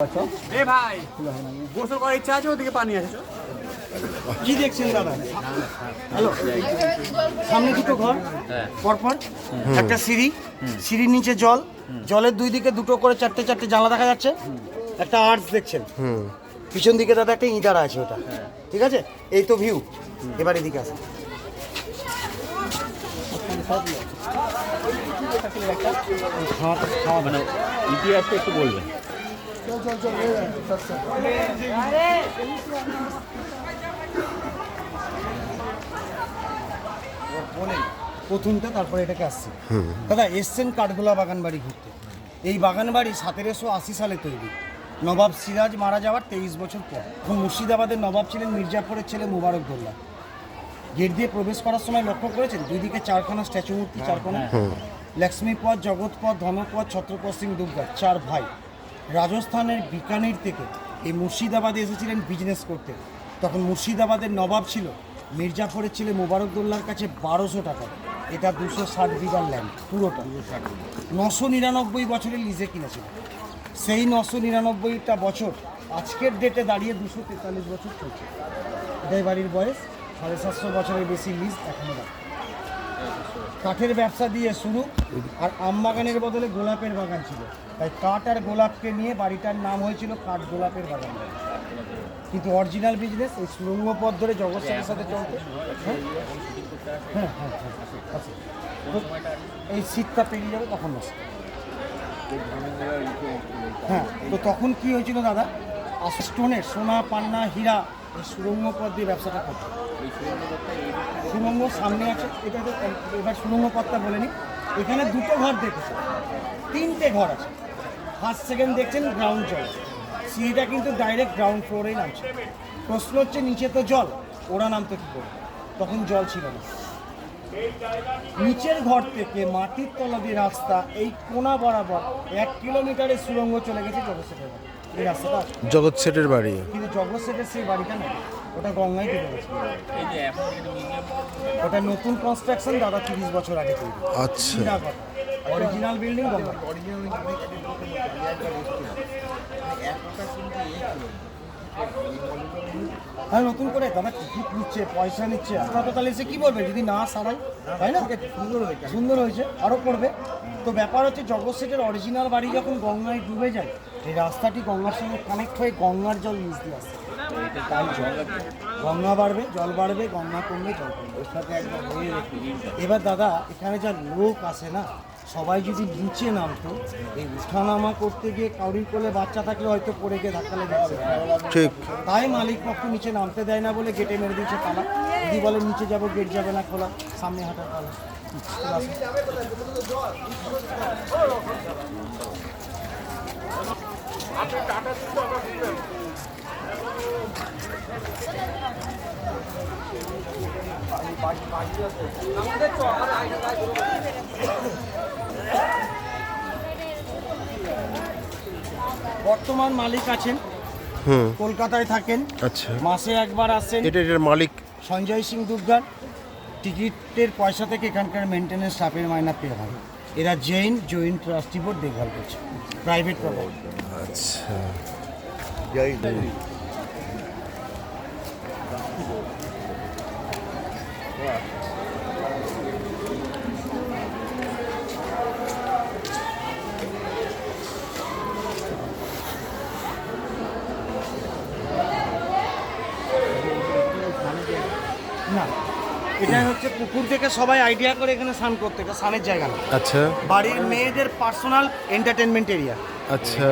এ ভাই গোসল করার ইচ্ছা আছে ওদিকে পানি আছে কি দেখছেন দাদা? হ্যালো সামনে দুটো ঘর পরপর একটা সিঁড়ি সিঁড়ির নিচে জল জলের দুই দিকে দুটো করে চারটে চারটে জানলা দেখা যাচ্ছে একটা আর্টস দেখছেন। পিছন দিকে দাদা একটা ইঁদারা আছে ওটা ঠিক আছে? এই তো ভিউ এবার এদিকে আসে। মানে ইতিহাসটা একটু বলবেন। প্রথমটা তারপরে এটাকে আসছে। দাদা এসছেন কাঠগোলা বাগান বাড়ি ঘুরতে। এই বাগান বাড়ি সতেরোশো আশি সালে তৈরি। নবাব সিরাজ মারা যাওয়ার তেইশ বছর পর। তখন মুর্শিদাবাদের নবাব ছিলেন মির্জাপুরের ছেলে মুবারক দোল্লা গেট দিয়ে প্রবেশ করার সময় লক্ষ্য করেছেন? দুই দিকে চারখানা স্ট্যাচু মূর্তি চারখানা লক্ষ্মীপদ জগৎপদ ধনপদ ছত্রপদ সিং দুর্গা চার ভাই। রাজস্থানের বিকানির থেকে এই মুর্শিদাবাদে এসেছিলেন বিজনেস করতে। তখন মুর্শিদাবাদের নবাব ছিল, মির্জাফরের ছেলে মোবারকদুল্লার কাছে বারোশো টাকা। এটা দুশো ষাট বিঘার ল্যান্ড পুরোটা। নশো নিরানব্বই বছরের লিজে কিনেছিল। সেই নশো নিরানব্বইটা বছর আজকের ডেটে দাঁড়িয়ে দুশো তেতাল্লিশ বছর চলছে। এটাই বাড়ির বয়স, সাড়ে সাতশো বছরের বেশি লিজ এখনও বাকি। কাঠের ব্যবসা দিয়ে শুরু। আর আম বাগানের বদলে গোলাপের বাগান ছিল। তাই কাঠ আর গোলাপকে নিয়ে বাড়িটার নাম হয়েছিল কাঠ গোলাপের বাগান। কিন্তু অরিজিনাল বিজনেস এই সুরঙ্গ পথ ধরে জগৎসের সাথে চলতে। হ্যাঁ? হ্যাঁ হ্যাঁ হ্যাঁ আচ্ছা। এই শীতটা পেরিয়ে যাবে তখন হ্যাঁ তো তখন কি হয়েছিল দাদা? স্টোনের সোনা, পান্না, হীরা এই সুরঙ্গ পথ দিয়ে ব্যবসাটা করতো সুরঙ্গ সামনে আছে, এটা তো এবার সুরঙ্গ পথটা বলে নি এখানে দুটো ঘর দেখেছে, তিনটে ঘর আছে। ফার্স্ট সেকেন্ড দেখছেন গ্রাউন্ড জল। সিঁড়িটা কিন্তু ডাইরেক্ট গ্রাউন্ড ফ্লোরেই নামছে। প্রশ্ন হচ্ছে, নিচে তো জল, ওরা নামতে কী করে তখন জল ছিল না। নিচের ঘর থেকে মাটির তলা দিয়ে রাস্তা এই কোনা বরাবর এক কিলোমিটারের সুরঙ্গ চলে গেছে জগৎসেটের বাড়ি। এই রাস্তাটা জগৎ সেটের বাড়ি? কিন্তু জগৎসেটের সেই বাড়িটা নেই ওটা গঙ্গায় ডুবে গেছে। ওটা নতুন কনস্ট্রাকশন দাদা তিরিশ বছর আগে তৈরি। আচ্ছা। Original building Ganga. হ্যাঁ নতুন করে দাদা টিকিট নিচ্ছে পয়সা নিচ্ছে। আপনারা তো তাহলে এসে কি বলবে? যদি না সারাই তাই না? সুন্দর হয়েছে। সুন্দর হয়েছে আরও করবে তো ব্যাপার হচ্ছে জগৎ সেটের অরিজিনাল বাড়ি যখন গঙ্গায় ডুবে যায় এই রাস্তাটি গঙ্গার সঙ্গে কানেক্ট হয়ে গঙ্গার জল নিচ দিয়ে আসে। তাই জল গঙ্গা বাড়বে জল বাড়বে গঙ্গা কমবে জল কমবে। ওর সাথে একদম এবার দাদা এখানে যা লোক আসে না সবাই যদি নিচে নামতো এই উঠানামা করতে গিয়ে কাউরির কোলে বাচ্চা থাকলে হয়তো পড়ে গিয়ে ধাক্কা লেগে যাবে ঠিক। তাই মালিক পক্ষ নিচে নামতে দেয় না বলে গেটে মেরে দিয়েছে তালা। যদি বলে নিচে যাব গেট যাবে না খোলা সামনে হাঁটার তালা। চলে আসো। বর্তমান মালিক আছেন। হুম। কলকাতায় থাকেন। আচ্ছা। মাসে একবার আসেন। এটা এটার মালিক? সঞ্জয় সিং দুর্গার। টিকিটের পয়সা থেকে এখানকার মেনটেন্যান্স স্টাফের মাইনা পে হয়। এরা জৈন জৈন ট্রাস্টি বোর্ড দেখভাল করছে। প্রাইভেট প্রপার্টি আচ্ছা না এটা হচ্ছে পুকুর থেকে সবাই আইডিয়া করে এখানে স্নান করতে। এটা স্নানের জায়গা না। আচ্ছা। বাড়ির মেয়েদের পার্সোনাল এন্টারটেনমেন্ট এরিয়া আচ্ছা।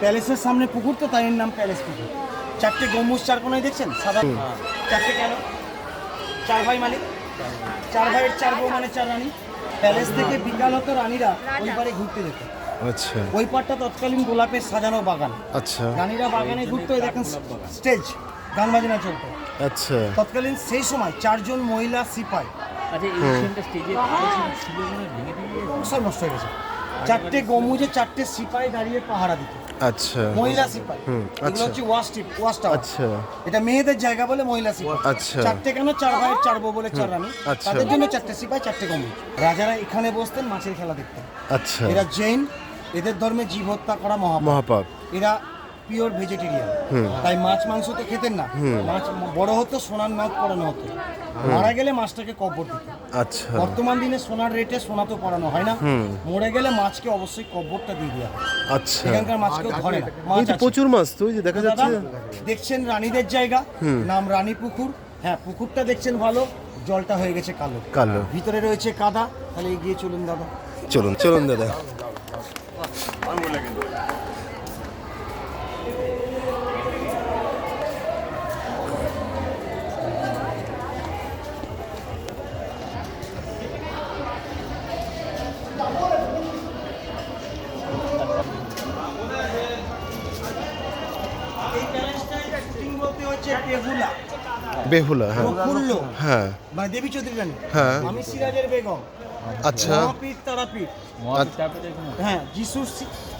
প্যালেসের সামনে পুকুর তো তাই এর নাম প্যালেস পুকুর। চারটে গম্বুজ চার কোনায় দেখছেন? সাদা। চারটে কেন? চার ভাই মালিক। চার ভাইয়ের চার বউ মানে চার রানী। প্যালেস থেকে বিকাল হতো রানীরা ওই পারে ঘুরতে যেত। আচ্ছা। ওই পারটা তৎকালীন গোলাপের সাজানো বাগান। আচ্ছা। রানীরা বাগানে ঘুরতো দেখেন স্টেজ। গান বাজনা চলতো। আচ্ছা। তৎকালীন সেই সময় চারজন মহিলা সিপাই। আচ্ছা মানে সব নষ্ট হয়ে গেছে। চারটে গম্বুজে চারটে সিপাই দাঁড়িয়ে পাহারা দিত। আচ্ছা। মহিলা সিপাই। এগুলো আচ্ছা। হচ্ছে ওয়াশ টিপ ওয়াশ টাওয়ার। আচ্ছা। এটা মেয়েদের জায়গা বলে মহিলা সিপাই। আচ্ছা। চারটে কেন? চার ভাইয়ের চার বউ বলে চার রানী। তাদের জন্য চারটে সিপাই চারটে গম্বুজ রাজারা এখানে বসতেন মাছের খেলা দেখতেন। আচ্ছা। এরা জৈন এদের ধর্মে জীব হত্যা করা মহাপাপ। মহাপাপ। এরা পিওর ভেজিটেরিয়ান। তাই মাছ মাংস তো খেতেন না। মাছ বড় হতো সোনার নথ পড়ানো হতো। মারা গেলে মাছটাকে কবর দিত। আচ্ছা। বর্তমান দিনে সোনার রেটে সোনা তো পড়ানো হয় না। মরে গেলে মাছকে অবশ্যই কবরটা দিয়ে দেওয়া হয়। আচ্ছা। এখানকার মাছ কেউ ধরে না। মাছ আছে। প্রচুর মাছ তো যে দেখা যাচ্ছে। দেখছেন রানীদের জায়গা? নাম রানী পুকুর। হ্যাঁ পুকুরটা দেখছেন ভালো? জলটা হয়ে গেছে কালো। কালো। ভিতরে রয়েছে কাদা। তাহলে এগিয়ে চলুন দাদা। চলুন চলুন দাদা। বেহুলা। হ্যাঁ। হ্যাঁ। মানে দেবী চৌধুরী রানী হ্যাঁ। আমি সিরাজের বেগম। আচ্ছা। মহাপীঠ তারাপীঠ আচ্ছা। হ্যাঁ যিশু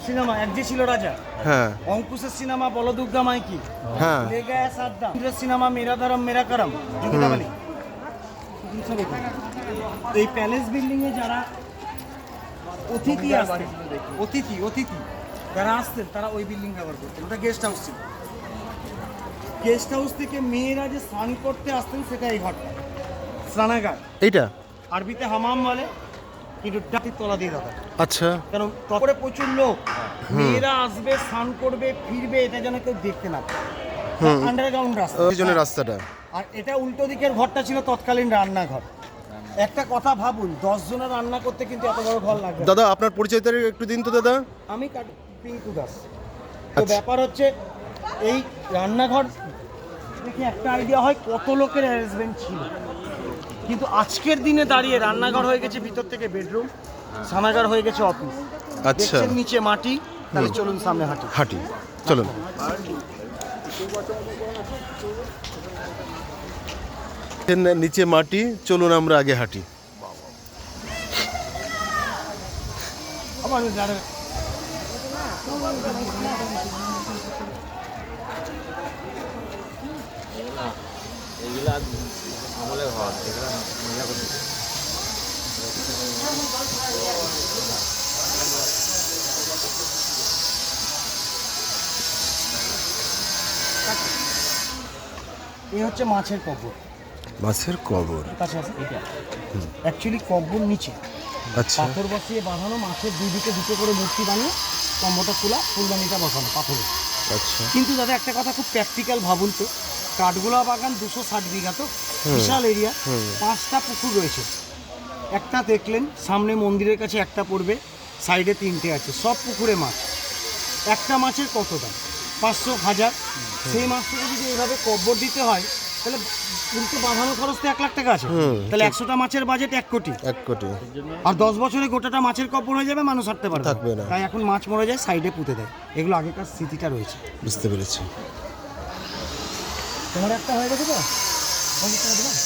সিনেমা এক যে ছিল রাজা। হ্যাঁ। অঙ্কুশের সিনেমা বলদুর্গা মাইকি। হ্যাঁ। লেগায়া সাদ্দা সিনেমা মেরা ধরম মেরা করম। এই প্যালেস বিল্ডিং এ যারা অতিথি আসতেন অতিথি অতিথি যারা আসতেন তারা ওই বিল্ডিং ব্যবহার করতেন। ওটা গেস্ট হাউস ছিল। গেস্ট হাউস থেকে মেয়েরা যে স্নান করতে আসতেন সেটা এই ঘরটা। স্নানাগার। এইটা? আরবিতে হামাম বলে কিন্তু ডাকির তলা দিয়ে দাদা। আচ্ছা। কারণ তারপরে প্রচুর লোক। মেয়েরা আসবে স্নান করবে ফিরবে এটা যেন কেউ দেখতে না আন্ডারগ্রাউন্ড রাস্তা। ওই জন্য রাস্তাটা। আর এটা উল্টো দিকের ঘরটা ছিল তৎকালীন রান্নাঘর। একটা কথা ভাবুন দশ জনের রান্না করতে কিন্তু এত বড় ঘর লাগবে দাদা আপনার পরিচয়টা একটু দিন তো দাদা। আমি পিঙ্কু দাস। তো আচ্ছা। ব্যাপার হচ্ছে এই রান্নাঘর দেখে একটা আইডিয়া হয় কত লোকের অ্যারেঞ্জমেন্ট ছিল। কিন্তু আজকের দিনে দাঁড়িয়ে রান্নাঘর হয়ে গেছে ভিতর থেকে বেডরুম স্নানাগার হয়ে গেছে অফিস আচ্ছা। নিচে মাটি তাহলে চলুন সামনে হাঁটি। হাঁটি চলুন। নিচে মাটি চলুন আমরা আগে হাঁটি। আবার ঘর এগুলা মহিলা করতে এই হচ্ছে মাছের কবর। মাছের কবর? কাছে আছে অ্যাকচুয়ালি কবর নিচে। আচ্ছা। পাথর বসিয়ে বাঁধানো মাছের দুই দিকে দুটো করে মূর্তি বানিয়ে কম্বটা খোলা ফুলদানিটা বসানো পাথরে। আচ্ছা। কিন্তু দাদা একটা কথা খুব প্র্যাকটিক্যাল ভাবুন তো। কাঠগোলা বাগান দুশো ষাট বিঘা তো। বিশাল এরিয়া। পাঁচটা পুকুর রয়েছে। একটা দেখলেন সামনে মন্দিরের কাছে একটা পড়বে সাইডে তিনটে আছে সব পুকুরে মাছ। একটা মাছের কত দাম? পাঁচশো হাজার। সেই মাছটাকে যদি এইভাবে কব্বর দিতে হয় তাহলে কিন্তু বাঁধানো খরচ তো এক লাখ টাকা আছে। তাহলে একশোটা মাছের বাজেট এক কোটি। এক কোটি। আর দশ বছরে গোটাটা মাছের কব্বর হয়ে যাবে মানুষ হাঁটতে পারবে থাকবে না। তাই এখন মাছ মরে যায় সাইডে পুঁতে দেয়। এগুলো আগেকার স্মৃতিটা রয়েছে। বুঝতে পেরেছি। তোমার একটা হয়ে গেছে তো? পঞ্চাশ টাকা দিলাম?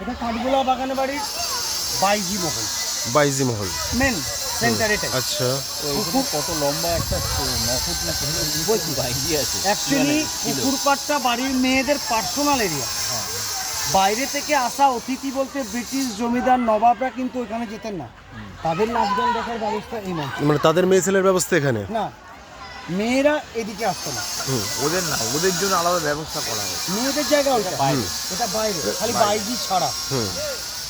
এটা কাঠগোলা বাগানে বাড়ির বাইজি মহল। বাইজি মহল। মেন সেন্টার আচ্ছা। কত লম্বা একটা ন ফুট না বলছি বাইরে আছে। অ্যাকচুয়ালি পুকুর পাড়টা বাড়ির মেয়েদের পার্সোনাল এরিয়া বাইরে থেকে আসা অতিথি বলতে ব্রিটিশ জমিদার নবাবরা কিন্তু ওখানে যেতেন না। তাদের নাচ গান দেখার ব্যবস্থা এই মঞ্চ মানে তাদের মেয়ে ছেলের ব্যবস্থা এখানে? না মেয়েরা এদিকে আসতো না। ওদের না ওদের জন্য আলাদা ব্যবস্থা করা হয় মেয়েদের জায়গা ওইটা। এটা বাইরে। খালি বাইজি ছাড়া।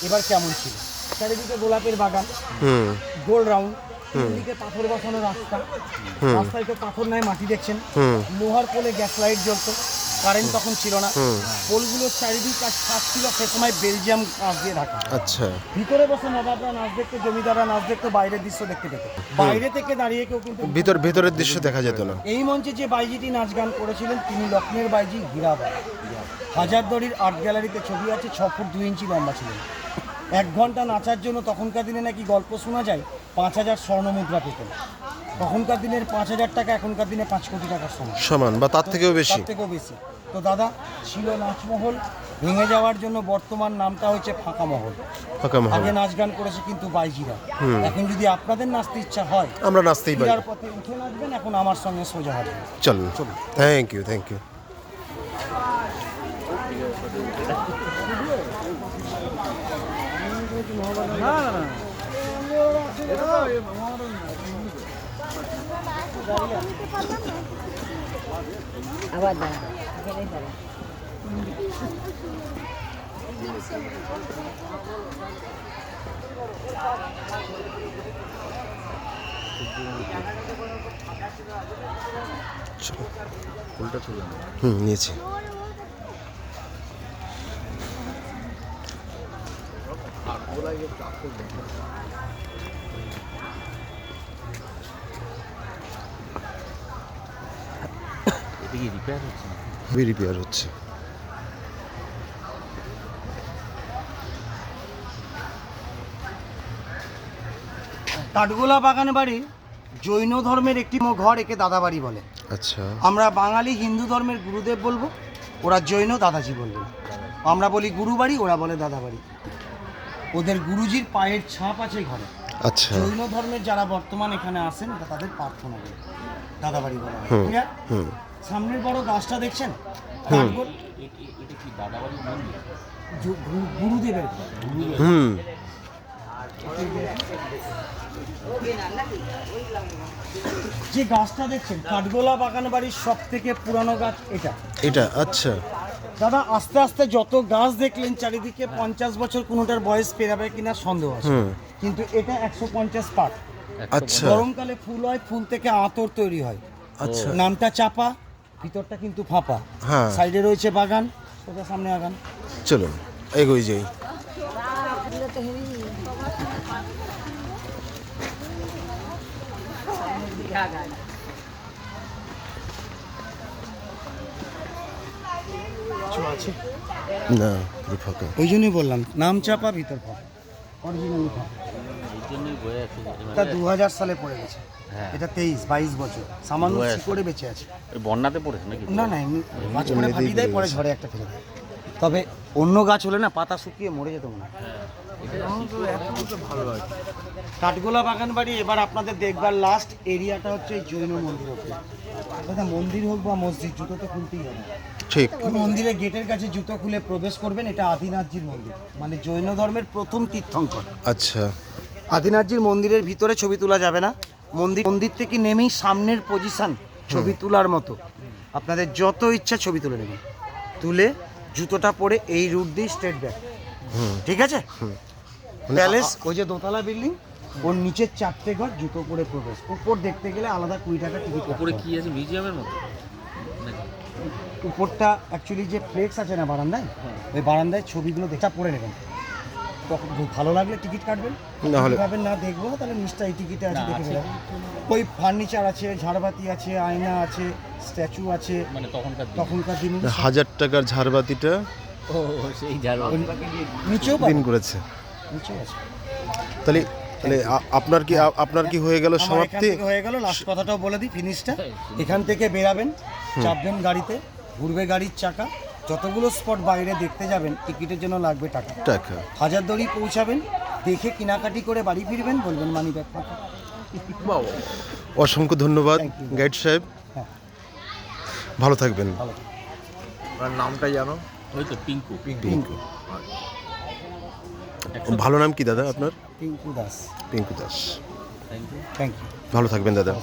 এবার কেমন ছিল? চারিদিকে গোলাপের বাগান হুম। গোল রাউন্ড দিকে পাথর বসানো রাস্তা। রাস্তায় তো পাথর নাই মাটি দেখছেন। লোহার পোলে গ্যাস লাইট জ্বলতো কারেন্ট তখন ছিল না। পোলগুলোর চারিদিক কাজ কাজ ছিল সে সময় বেলজিয়াম কাজ দিয়ে ঢাকা। আচ্ছা। ভিতরে বসে নবাবরা নাচ দেখতে জমিদাররা নাচ দেখতে বাইরের দৃশ্য দেখতে পেত। বাইরে থেকে দাঁড়িয়ে কেউ কিন্তু ভিতর ভিতরের দৃশ্য দেখা যেত না। এই মঞ্চে যে বাইজিটি নাচ গান করেছিলেন তিনি লক্ষ্মের বাইজি হীরাবাই হাজারদড়ির আর্ট গ্যালারিতে ছবি আছে ছ ফুট দুই ইঞ্চি লম্বা ছিলেন এক ঘণ্টা নাচার জন্য তখনকার দিনে নাকি গল্প শোনা যায় পাঁচ হাজার স্বর্ণ মুদ্রা পেতেন তখনকার দিনের পাঁচ হাজার টাকা এখনকার দিনে পাঁচ কোটি টাকার সমান। সমান বা তার থেকেও বেশি। তার থেকেও বেশি। তো দাদা ছিল নাচমহল ভেঙে যাওয়ার জন্য বর্তমান নামটা হয়েছে ফাঁকা মহল। ফাঁকা মহল। আগে নাচ গান করেছে কিন্তু বাইজিরা। এখন যদি আপনাদের নাচতে ইচ্ছা হয় আমরা নাচতেই পারি। ক্রীড়ার পথে উঠে নাচবেন এখন আমার সঙ্গে সোজা হাঁটবেন চলুন। থ্যাংক ইউ থ্যাংক ইউ এখানেই দাঁড়া হুম নিয়েছি। রিপেয়ার হচ্ছে? রিপেয়ার হচ্ছে। কাঠগোলা বাগান বাড়ি জৈন ধর্মের একটি ঘর একে দাদাবাড়ি বলে। আচ্ছা। আমরা বাঙালি হিন্দু ধর্মের গুরুদেব বলব ওরা জৈন দাদাজি বলবেন আমরা বলি গুরুবাড়ি ওরা বলে দাদাবাড়ি। ওদের গুরুজির পায়ের ছাপ আছে ঘরে। আচ্ছা। জৈন ধর্মের যারা বর্তমান এখানে আসেন এটা তাদের প্রার্থনা করে। দাদাবাড়ি বলা হয়। Clear? হুম। সামনের বড় গাছটা দেখছেন? এটা কি গুরুদেবের হুম। যে গাছটা দেখছেন কাঠগোলা বাগান বাড়ির সব থেকে পুরানো গাছ এটা। এটা আচ্ছা। দাদা আস্তে আস্তে যত গাছ দেখলেন চারিদিকে পঞ্চাশ বছর কোনোটার বয়স পেরাবে কিনা সন্দেহ আছে। কিন্তু এটা একশো পঞ্চাশ পাট। আচ্ছা। গরমকালে ফুল হয় ফুল থেকে আতর তৈরি হয়। আচ্ছা। নামটা চাপা ভিতরটা কিন্তু ফাঁপা। হ্যাঁ। সাইডে রয়েছে বাগান সোজা সামনে আগান। চলুন এগোই যাই। কিছু আছে? না পুরো ফাঁকা। ওই জন্যই বললাম নাম চাপা ভিতর অরিজিনালি আছে এটা দু হাজার সালে পড়ে গেছে। হ্যাঁ। এটা তেইশ বাইশ বছর। সামান্য করে বেঁচে আছে। বন্যাতে পড়েছে নাকি? না না এমনি গাছ করে এমনিতেই ফাটিয়ে দেয় পরে ঝড়ে একটা ফেলে দেয়। তবে অন্য গাছ হলে না পাতা শুকিয়ে মরে যেত না কাঠগোলা বাগান বাড়ি এবার আপনাদের দেখবার লাস্ট এরিয়াটা হচ্ছে এই জৈন মন্দির দাদা মন্দির হোক বা মসজিদ জুতো তো খুলতেই হবে। ঠিক। মন্দিরের গেটের কাছে জুতো খুলে প্রবেশ করবেন এটা আদিনাথজির মন্দির মানে জৈন ধর্মের প্রথম তীর্থঙ্কর। আচ্ছা। আদিনাথজির মন্দিরের ভিতরে ছবি তোলা যাবে না। মন্দির মন্দির থেকে নেমেই সামনের পজিশন ছবি তোলার মতো। আপনাদের যত ইচ্ছা ছবি তুলে নেবেন। তুলে জুতোটা পরে এই রুট দিয়ে স্ট্রেট ব্যাক ঠিক আছে? প্যালেস ওই যে দোতলা বিল্ডিং ওর নিচের চারটে ঘর জুতো পরে প্রবেশ। উপর দেখতে গেলে আলাদা কুড়ি টাকা টিকিট উপরে কি আছে? মিউজিয়ামের মতো? উপরটা অ্যাকচুয়ালি যে ফ্লেক্স আছে না বারান্দায় ওই বারান্দায় ছবিগুলো দেখা পড়ে নেবেন। তখন ভালো লাগলে টিকিট কাটবেন। না হলে- ভাবেন না দেখব তাহলে নিশ্চয়ই এই টিকিটে আছে দেখে নেবেন। ওই ফার্নিচার আছে ঝাড়বাতি আছে আয়না আছে স্ট্যাচু আছে। মানে তখনকার দিন। তখনকার দিনে হাজার টাকার ঝাড়বাতিটা ও সেই যার নিচেও দিন পাবেন করেছে। নিচেও আছে। তাহলে তাহলে আপনার কি আপনার কি হয়ে গেল সমাপ্তি? থেকে হয়ে গেল লাস্ট কথাটাও বলে দিই ফিনিশটা এখান থেকে বেরাবেন চাপবেন গাড়িতে ঘুরবে গাড়ির চাকা। যতগুলো স্পট বাইরে দেখতে যাবেন টিকিটের জন্য লাগবে টাকা। টাকা। হাজারদড়ি পৌঁছাবেন দেখে কেনাকাটি করে বাড়ি ফিরবেন বলবেন মানি ব্যাগ অসংখ্য ধন্যবাদ গাইড সাহেব। হ্যাঁ। ভালো থাকবেন। ভালো নামটা জানো? ওই তো পিঙ্কু। পিঙ্কু। ভালো নাম কি দাদা আপনার? Pinku Das. Pinku Das. Thank you thank you ভালো থাকবেন দাদা।